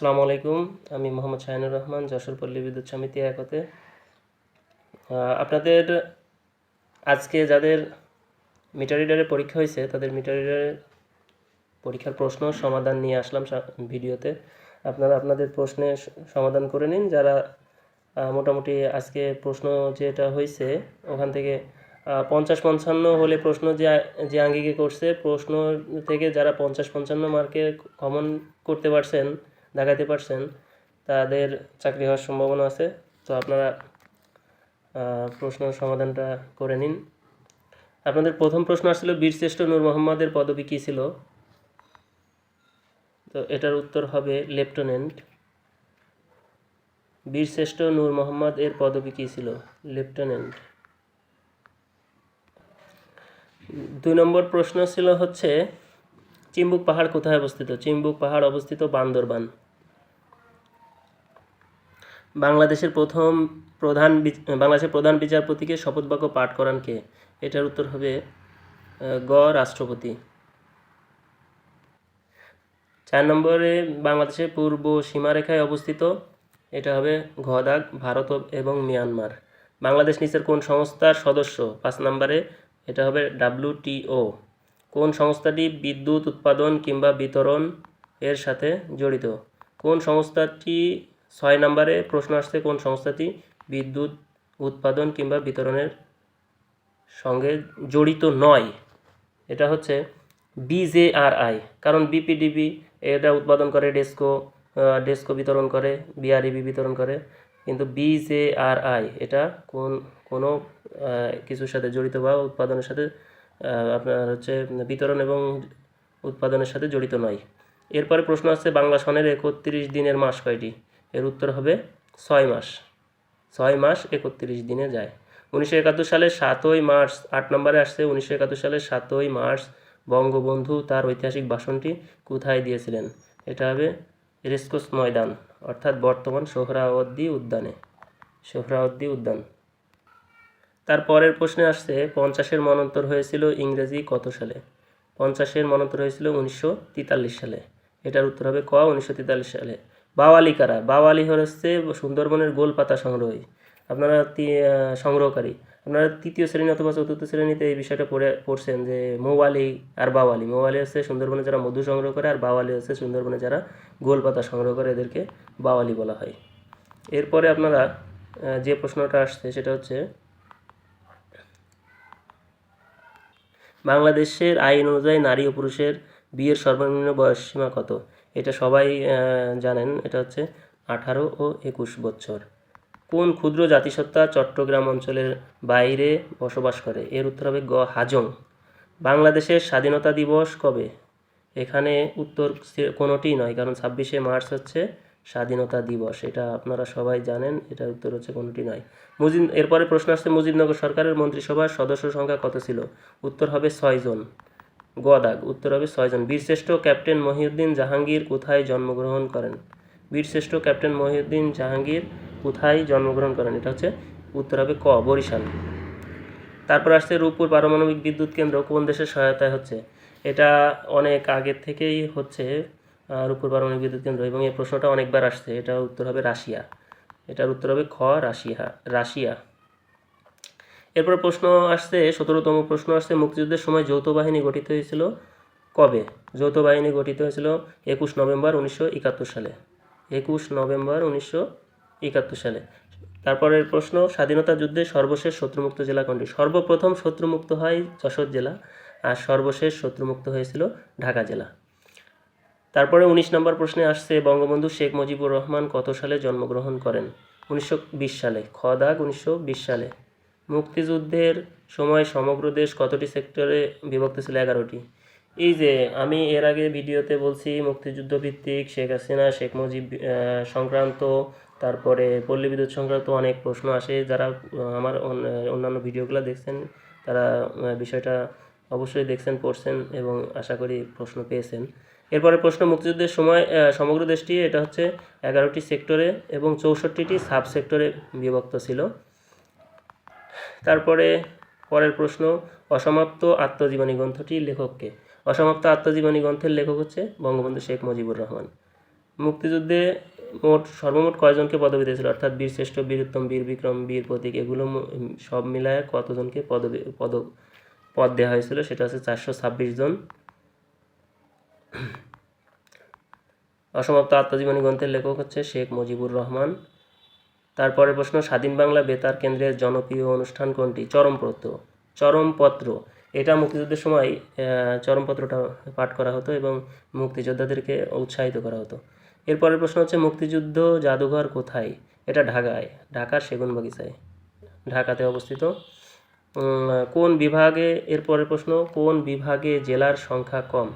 আসসালামু আলাইকুম, আমি মোহাম্মদ শাহিনুর রহমান, যশোর পল্লী বিদ্যুৎ সমিতি একতে আপনাদের আজকে যাদের মিটার রিডারের পরীক্ষা হয়েছে, তাদের মিটার পরীক্ষার প্রশ্ন সমাধান নিয়ে আসলাম ভিডিওতে। আপনারা আপনাদের প্রশ্নের সমাধান করে নিন, যারা মোটামুটি আজকে প্রশ্ন যেটা হয়েছে, ওখান থেকে পঞ্চাশ পঞ্চান্ন হলে প্রশ্ন যে যে আঙ্গিকে করছে, প্রশ্ন থেকে যারা পঞ্চাশ পঞ্চান্ন মার্কে কমন করতে পারছেন দেখাতে পারছেন, তাদের চাকরি হওয়ার সম্ভাবনা আছে। তো আপনারা প্রশ্ন সমাধানটা করে নিন। আপনাদের প্রথম প্রশ্ন আসছিল বীরশ্রেষ্ঠ নূর মোহাম্মদের পদবি কী ছিল? তো এটার উত্তর হবে লেফটেন্যান্ট। বীরশ্রেষ্ঠ নূর মোহাম্মদ এর পদবি কী ছিল? লেফটেন্যান্ট। দুই নম্বর প্রশ্ন ছিল হচ্ছে চিম্বুক পাহাড় কোথায় অবস্থিত? চিম্বুক পাহাড় অবস্থিত বান্দরবান। বাংলাদেশের প্রথম প্রধান বাংলাদেশের প্রধান বিচারপতিকে শপথ বাক্য পাঠ করান কে? এটার উত্তর হবে গ রাষ্ট্রপতি। চার নম্বরে বাংলাদেশের পূর্ব সীমারেখায় অবস্থিত, এটা হবে ঘদাগ ভারত এবং মিয়ানমার। বাংলাদেশ নিচের কোন সংস্থার সদস্য? পাঁচ নম্বরে, এটা হবে ডাব্লিউটিও কোন সংস্থাটি বিদ্যুৎ উৎপাদন কিংবা বিতরণ এর সাথে জড়িত? কোন সংস্থাটি, ছয় নম্বরে প্রশ্ন আসছে, কোন সংস্থাটি বিদ্যুৎ উৎপাদন কিংবা বিতরণের সঙ্গে জড়িত নয়? এটা হচ্ছে বিজেআরআই। কারণ বিপিডিবি এটা উৎপাদন করে, ডেস্কো ডেস্কো বিতরণ করে, বিআরইবি বিতরণ করে। কিন্তু বিজেআরআই, এটা কোন, কোনো কিছুর সাথে জড়িত বা উৎপাদনের সাথে আপনার হচ্ছে বিতরণ এবং উৎপাদনের সাথে জড়িত নয়। এরপরে প্রশ্ন আসছে, বাংলা সনের একত্রিশ দিনের মাস কয়টি? এর উত্তর হবে ছয় মাস। ছয় মাস একত্রিশ দিনে যায়। উনিশশো একাত্তর সালের সাতই মার্চ, আট নম্বরে আসছে, উনিশশো একাত্তর সালের সাতই মার্চ বঙ্গবন্ধু তার ঐতিহাসিক ভাষণটি কোথায় দিয়েছিলেন? এটা হবে রেসকোস ময়দান, অর্থাৎ বর্তমান সোহরাওয়ার্দী উদ্যানে। সোহরাওয়ার্দী উদ্যান। তার পরের প্রশ্নে আসছে, পঞ্চাশের মনন্তর হয়েছিল ইংরেজি কত সালে? পঞ্চাশের মনন্তর হয়েছিল উনিশশো তেতাল্লিশ সালে। এটার উত্তর হবে ক, উনিশশো তেতাল্লিশ সালে। বাওয়ালি কারা? বাওয়ালি হচ্ছে সুন্দরবনের গোলপাতা সংগ্রহী। আপনারা সংগ্রহকারী। আপনারা তৃতীয় শ্রেণি অথবা চতুর্থ শ্রেণীতে এই বিষয়টা পড়ে, পড়ছেন যে মৌয়ালি আর বাওয়ালি। মৌয়ালি হচ্ছে সুন্দরবনে যারা মধু সংগ্রহ করে আর বাওয়ালি হচ্ছে সুন্দরবনে যারা গোলপাতা সংগ্রহ করে এদেরকে বাওয়ালি বলা হয়। এরপরে আপনারা যে প্রশ্নটা আসছে সেটা হচ্ছে বাংলাদেশের আইন অনুযায়ী নারী ও পুরুষের বিয়ের সর্বনিম্ন বয়স সীমা কত? এটা সবাই জানেন। এটা হচ্ছে আঠারো ও একুশ বছর। কোন ক্ষুদ্র জাতিসত্তা চট্টগ্রাম অঞ্চলের বাইরে বসবাস করে? এর উত্তর হবে গ, হাজং। বাংলাদেশের স্বাধীনতা দিবস কবে? এখানে উত্তর কোনোটিই নয়, কারণ ছাব্বিশে মার্চ হচ্ছে স্বাধীনতা দিবস, এটা আপনারা সবাই জানেন, এটার উত্তর হচ্ছে কোনোটি নয়। মুজিব, এরপরে প্রশ্ন আসছে, মুজিবনগর সরকারের মন্ত্রিসভার সদস্য সংখ্যা কত ছিল? উত্তর হবে ছয়জন গদাগ উত্তর হবে ছয়জন বীরশ্রেষ্ঠ ক্যাপ্টেন মহিউদ্দিন জাহাঙ্গীর কোথায় জন্মগ্রহণ করেন? বীরশ্রেষ্ঠ ক্যাপ্টেন মহিউদ্দিন জাহাঙ্গীর কোথায় জন্মগ্রহণ করেন? এটা হচ্ছে উত্তর হবে ক, বরিশাল। তারপর আসছে রূপপুর পারমাণবিক বিদ্যুৎ কেন্দ্র, কোন দেশের সহায়তায় হচ্ছে? এটা অনেক আগের থেকেই হচ্ছে। রূপপুর পারমাণবিক বিদ্যুৎ কেন্দ্র এবং এই প্রশ্নটা অনেকবার আসছে এটা উত্তর হবে রাশিয়া। এটার উত্তর হবে খ, রাশিয়া রাশিয়া। এরপর প্রশ্ন আসছে, সতেরোতম প্রশ্ন আসছে, মুক্তিযুদ্ধের সময় যৌথ বাহিনী গঠিত হয়েছিল কবে? যৌথ বাহিনী গঠিত হয়েছিল একুশ নভেম্বর উনিশশো একাত্তর সালে। একুশ নভেম্বর উনিশশো একাত্তর সালে। তারপরের প্রশ্ন, স্বাধীনতা যুদ্ধে সর্বশেষ শত্রুমুক্ত জেলা কোনটি? সর্বপ্রথম শত্রুমুক্ত হয় যশোর জেলা, আর সর্বশেষ শত্রুমুক্ত হয়েছিল ঢাকা জেলা। তারপরে উনিশ নম্বর প্রশ্নে আসছে, বঙ্গবন্ধু শেখ মুজিবুর রহমান কত সালে জন্মগ্রহণ করেন? উনিশশো বিশ সালে। খ দাগ, উনিশশো বিশ সালে। মুক্তিযুদ্ধের সময় সমগ্র দেশ কতটি সেক্টরে বিভক্ত ছিল? এগারোটি। এই যে, আমি এর আগে ভিডিওতে বলছি মুক্তিযুদ্ধ ভিত্তিক শেখ হাসিনা, শেখ মুজিব সংক্রান্ত, তারপরে পল্লী বিদ্যুৎ সংক্রান্ত অনেক প্রশ্ন আসে। যারা আমার অন্যান্য ভিডিওগুলো দেখছেন, তারা বিষয়টা অবশ্যই দেখছেন, পড়ছেন এবং আশা করি প্রশ্ন পেয়েছেন। এরপরে প্রশ্ন, মুক্তিযুদ্ধের সময় সমগ্র দেশটি, এটা হচ্ছে এগারোটি সেক্টরে এবং চৌষট্টিটি সাব সেক্টরে বিভক্ত ছিল। তারপরে পরের প্রশ্ন, অসমাপ্ত আত্মজীবনী গ্রন্থটির লেখককে। অসমাপ্ত আত্মজীবনী গ্রন্থের লেখক হচ্ছে বঙ্গবন্ধু শেখ মুজিবুর রহমান। মুক্তিযুদ্ধে মোট, সর্বমোট কয়জনকে পদবি দিয়েছিল? অর্থাৎ বীর শ্রেষ্ঠ বীর বিক্রম বীর প্রতীক এগুলো সব মিলায় কতজনকে পদবি, পদ পদ দেওয়া হয়েছিল, সেটা হচ্ছে চারশো ছাব্বিশ জন। অসমাপ্ত আত্মজীবনী গ্রন্থের লেখক হচ্ছে শেখ মুজিবুর রহমান। তারপরে প্রশ্ন, স্বাধীন বাংলা বেতার কেন্দ্রের জনপ্রিয় অনুষ্ঠান কোনটি? চরমপত্র। চরমপত্র। এটা মুক্তিযুদ্ধের সময় চরমপত্রটা পাঠ করা হতো এবং মুক্তিযোদ্ধাদেরকে উৎসাহিত করা হতো। এরপরের প্রশ্ন হচ্ছে, মুক্তিযুদ্ধ জাদুঘর কোথায়? এটা ঢাকায়। ঢাকার সেগুনবাগিচায়। ঢাকাতে অবস্থিত। কোন বিভাগে এরপরের প্রশ্ন, কোন বিভাগে জেলার সংখ্যা কম?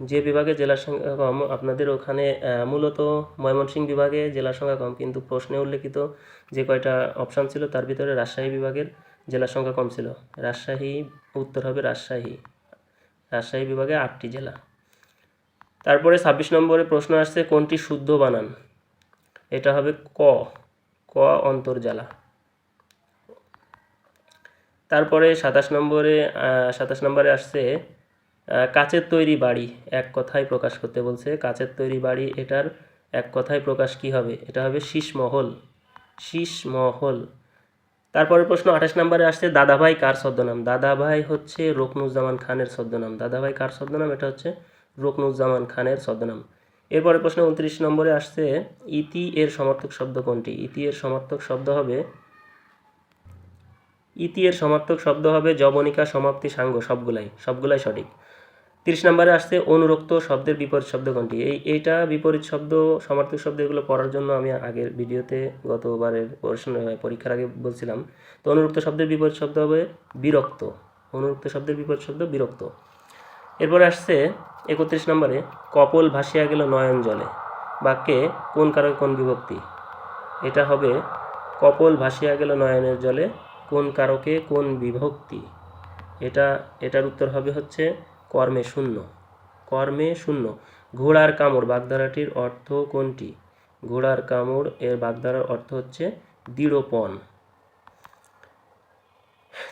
যে বিভাগে জেলার সংখ্যা কম, আপনাদের ওখানে মূলত ময়মনসিংহ বিভাগে জেলার সংখ্যা কম, কিন্তু প্রশ্নে উল্লেখিত যে কয়টা অপশান ছিল, তার ভিতরে রাজশাহী বিভাগের জেলার সংখ্যা কম ছিল। রাজশাহী, উত্তর হবে রাজশাহী। রাজশাহী বিভাগে আটটি জেলা। তারপরে ছাব্বিশ নম্বরে প্রশ্ন আসছে, কোনটি শুদ্ধ বানান? এটা হবে ক। ক অন্তর্জালা। তারপরে সাতাশ নম্বরে সাতাশ নম্বরে আসছে কাচের তৈরি বাড়ি, এক কথায় প্রকাশ করতে বলছে। কাচের তৈরি বাড়ি, এটার এক কথায় প্রকাশ কি হবে? এটা হবে শীষমহল শীষমহল। তারপরে প্রশ্ন, আঠাশ নম্বরে আসছে, দাদাভাই কার ছদ্মনাম? দাদাভাই হচ্ছে রকনুজ্জামান খানের ছদ্মনাম। দাদাভাই কার ছদ্মনাম? এটা হচ্ছে রকনুজ্জামান খানের ছদ্মনাম। এরপরে প্রশ্ন, উনত্রিশ নম্বরে আসছে, ইতি এর সমর্থক শব্দ কোনটি? ইতি এর সমর্থক শব্দ হবে ইতি এর সমার্থক শব্দ হবে জবনিকা সমাপ্তি সাঙ্গ, সবগুলাই সবগুলাই সঠিক। তিরিশ নম্বরে আসছে অনুরক্ত শব্দের বিপরীত শব্দ কোনটি? এই, এইটা বিপরীত শব্দ, সমার্থক শব্দ এগুলো পড়ার জন্য আমি আগের ভিডিওতে গতবারের পরীক্ষার আগে বলছিলাম। তো অনুরক্ত শব্দের বিপরীত শব্দ হবে বিরক্ত। অনুরক্ত শব্দের বিপরীত শব্দ বিরক্ত। এরপরে আসছে একত্রিশ নম্বরে কপল ভাসিয়া গেল নয়ন জলে। বাক্যে কোন কারণে কোন বিভক্তি? এটা হবে কপল ভাসিয়া গেল নয়নের জলে কোন কারকে কোন বিভক্তি? এটা, এটার উত্তর হবে হচ্ছে কর্মে শূন্য। কর্মে শূন্য। ঘোড়ার কামড় বাগধারাটির অর্থ কোনটি? ঘোড়ার কামড় এর বাগধারার অর্থ হচ্ছে দৃঢ়পণ।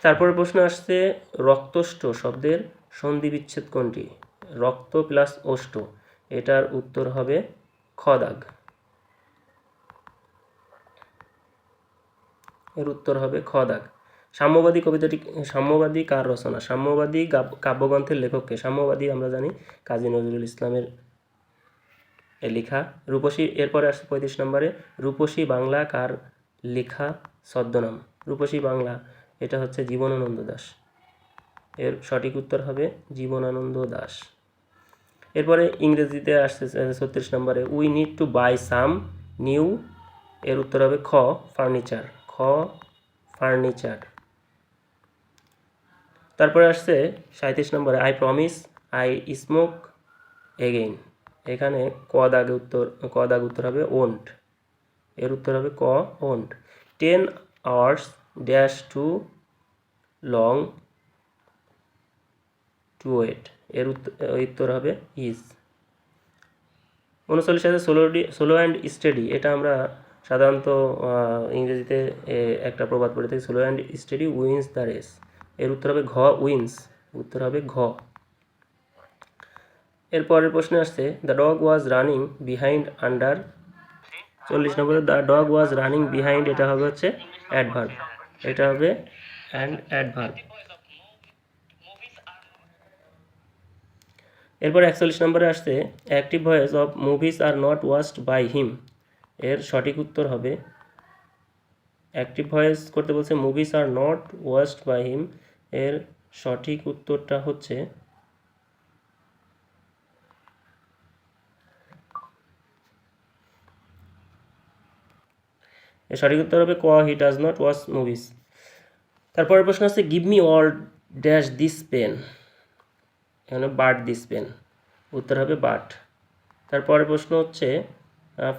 তারপরে প্রশ্ন আসছে রক্তষ্ট শব্দের সন্ধি বিচ্ছেদ কোনটি? রক্ত প্লাস ওষ্ঠ। এটার উত্তর হবে খদাগ এর উত্তর হবে খ দাগ। সাম্যবাদী কবিতাটি সাম্যবাদী কার রচনা? সাম্যবাদী কাব্যগ্রন্থের লেখককে সাম্যবাদী আমরা জানি কাজী নজরুল ইসলামের লেখা। রূপসী এরপরে আসছে পঁয়ত্রিশ নম্বরে, রূপসী বাংলা কার লেখা ছদ্মনাম? রূপসী বাংলা, এটা হচ্ছে জীবনানন্দ দাস। এর সঠিক উত্তর হবে জীবনানন্দ দাস। এরপরে ইংরেজিতে আসছে ছত্রিশ নম্বরে we need to buy some new এর উত্তর হবে খ, ফার্নিচার। ফার্নিচার তারপরে আসছে সাঁত্রিশ নম্বরে I promise I smoke again এখানে ক দাগে উত্তর, ক দাগ উত্তর হবে ওন্ট এর উত্তর হবে ক won't ten hours dash too long to wait এর উত্তর হবে ইজ উনচল্লিশ সাথে সোলো সোলো অ্যান্ড স্টেডি এটা আমরা সাধারণত ইংরেজিতে একটা প্রবাদ পড়ে থাকি slow and steady wins the race এর উত্তর হবে ঘ উইন্স উত্তর হবে ঘ। এরপরের প্রশ্নে আসছে the dog was running behind under চল্লিশ নম্বরে the dog was running behind এটা হবে হচ্ছে অ্যাডভার্ব এটা হবে অ্যান্ড অ্যাডভার্ব এরপর একচল্লিশ নম্বরে আসছে active voice of movies are not watched by him এর সঠিক উত্তর হবে অ্যাক্টিভ ভয়েস করতে বলছে movies are not watched by him, এর সঠিক উত্তরটা হচ্ছে এর সঠিক উত্তর হবে ক, he does not watch movies. তারপরের প্রশ্ন আছে, give me all dash this pen. এখানে বাট দিস পেন। উত্তর হবে বাট তারপরের প্রশ্ন হচ্ছে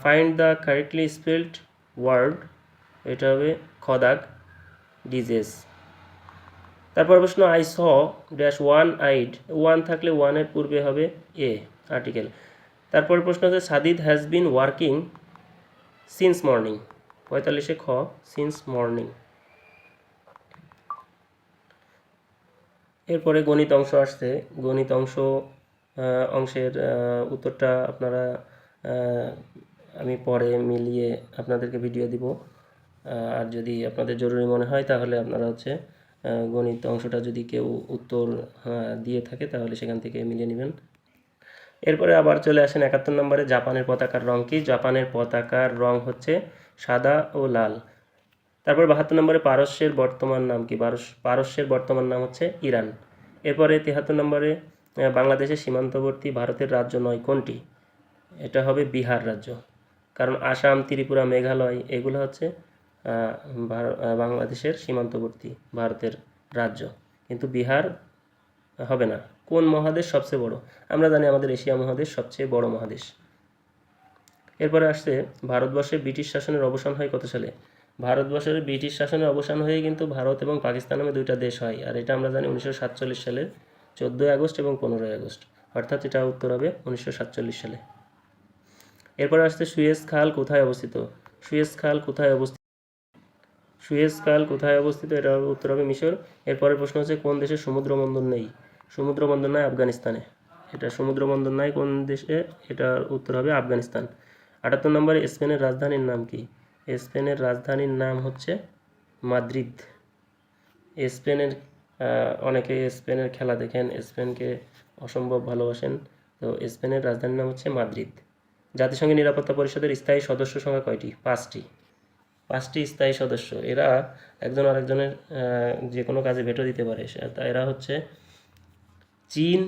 find the correctly spelled word এটা হবে খদাক ডিজেস তারপর প্রশ্ন I saw dash one eyed one থাকলে ওয়ানের পূর্বে হবে এ আর্টিকেল তারপর প্রশ্ন হচ্ছে, Sadid has been working since morning পঁয়তাল্লিশে খ সিন্স মর্নিং এরপরে গণিত অংশ আসছে। গণিত অংশ অংশের উত্তরটা আপনারা আমি পরে মিলিয়ে আপনাদেরকে ভিডিও দিব। আর যদি আপনাদের জরুরি মনে হয়, তাহলে আপনারা হচ্ছে গণিত অংশটা যদি কেউ উত্তর দিয়ে থাকে, তাহলে সেখান থেকে মিলিয়ে নেবেন। এরপরে আবার চলে আসেন একাত্তর নম্বরে, জাপানের পতাকার রং কি? জাপানের পতাকার রং হচ্ছে সাদা ও লাল। তারপর বাহাত্তর নম্বরে, পারস্যের বর্তমান নাম কি? পারস- পারস্যের বর্তমান নাম হচ্ছে ইরান। এরপরে তেহাত্তর নম্বরে বাংলাদেশের সীমান্তবর্তী ভারতের রাজ্য নয়, কোনটি? এটা হবে বিহার রাজ্য। কারণ আসাম, ত্রিপুরা, মেঘালয় এগুলো হচ্ছে বাংলাদেশের সীমান্তবর্তী ভারতের রাজ্য। কিন্তু বিহার হবে না। কোন মহাদেশ সবচেয়ে বড়? আমরা জানি আমাদের এশিয়া মহাদেশ সবচেয়ে বড় মহাদেশ। এরপরে আসছে, ভারতবর্ষে ব্রিটিশ শাসনের অবসান হয় কত সালে? ভারতবর্ষের ব্রিটিশ শাসনের অবসান হয়ে কিন্তু ভারত এবং পাকিস্তান নামে দুইটা দেশ হয়। আর এটা আমরা জানি উনিশশো সাতচল্লিশ সালের চোদ্দোই আগস্ট এবং পনেরোই আগস্ট। অর্থাৎ এটা উত্তর হবে উনিশশো সাতচল্লিশ সালে। এরপর আসছে সুয়েজ খাল কোথায় অবস্থিত? সুয়েজ খাল কোথায় অবস্থিত? সুয়েজ খাল কোথায় অবস্থিত? এটা উত্তর হবে মিশর। এরপরের প্রশ্ন হচ্ছে, কোন দেশে সমুদ্র বন্দর নেই? সমুদ্র বন্দর নাই আফগানিস্তানে। এটা সমুদ্র বন্দর নাই কোন দেশে? এটার উত্তর হবে আফগানিস্তান। আটাত্তর নম্বরে, স্পেনের রাজধানীর নাম কি? স্পেনের রাজধানীর নাম হচ্ছে মাদ্রিদ। স্পেনের অনেকে স্পেনের খেলা দেখেন, স্পেনকে অসম্ভব ভালোবাসেন। তো স্পেনের রাজধানীর নাম হচ্ছে মাদ্রিদ। জাতিসংঘের নিরাপত্তা পরিষদের স্থায়ী সদস্য সংখ্যা কয়টি? পাঁচটি। পাঁচটি স্থায়ী সদস্য। এরা একজন আরেকজনের যে কোনো কাজে ভেটো দিতে পারে। তা এরা হচ্ছে চীন,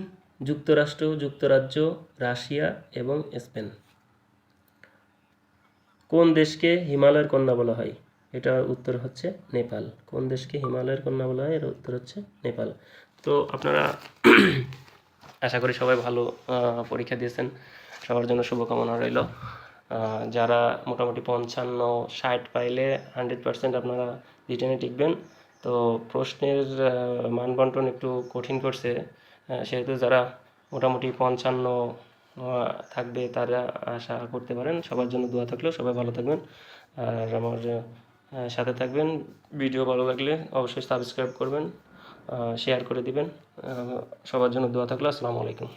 যুক্তরাষ্ট্র, যুক্তরাজ্য, রাশিয়া এবং স্পেন। কোন দেশকে হিমালয়ের কন্যা বলা হয়? এটার উত্তর হচ্ছে নেপাল। কোন দেশকে হিমালয়ের কন্যা বলা হয়? এর উত্তর হচ্ছে নেপাল। তো আপনারা আশা করি সবাই ভালো পরীক্ষা দিয়েছেন। সবার জন্য শুভকামনা রইল। যারা মোটামুটি পঞ্চান্ন ষাট পাইলে হান্ড্রেড পার্সেন্ট আপনারা রিটার্নে টিকবেন। তো প্রশ্নের আহ, মান বন্টন একটু কঠিন করছে। সেহেতু যারা মোটামুটি পঞ্চান্ন থাকবে তারা আশা করতে পারেন। সবার জন্য দোয়া থাকলেও সবাই ভালো থাকবেন। আর আমার সাথে থাকবেন। ভিডিও ভালো লাগলে অবশ্যই সাবস্ক্রাইব করবেন শেয়ার করে দিবেন। সবার জন্য দোয়া থাকল। আসসালামু আলাইকুম।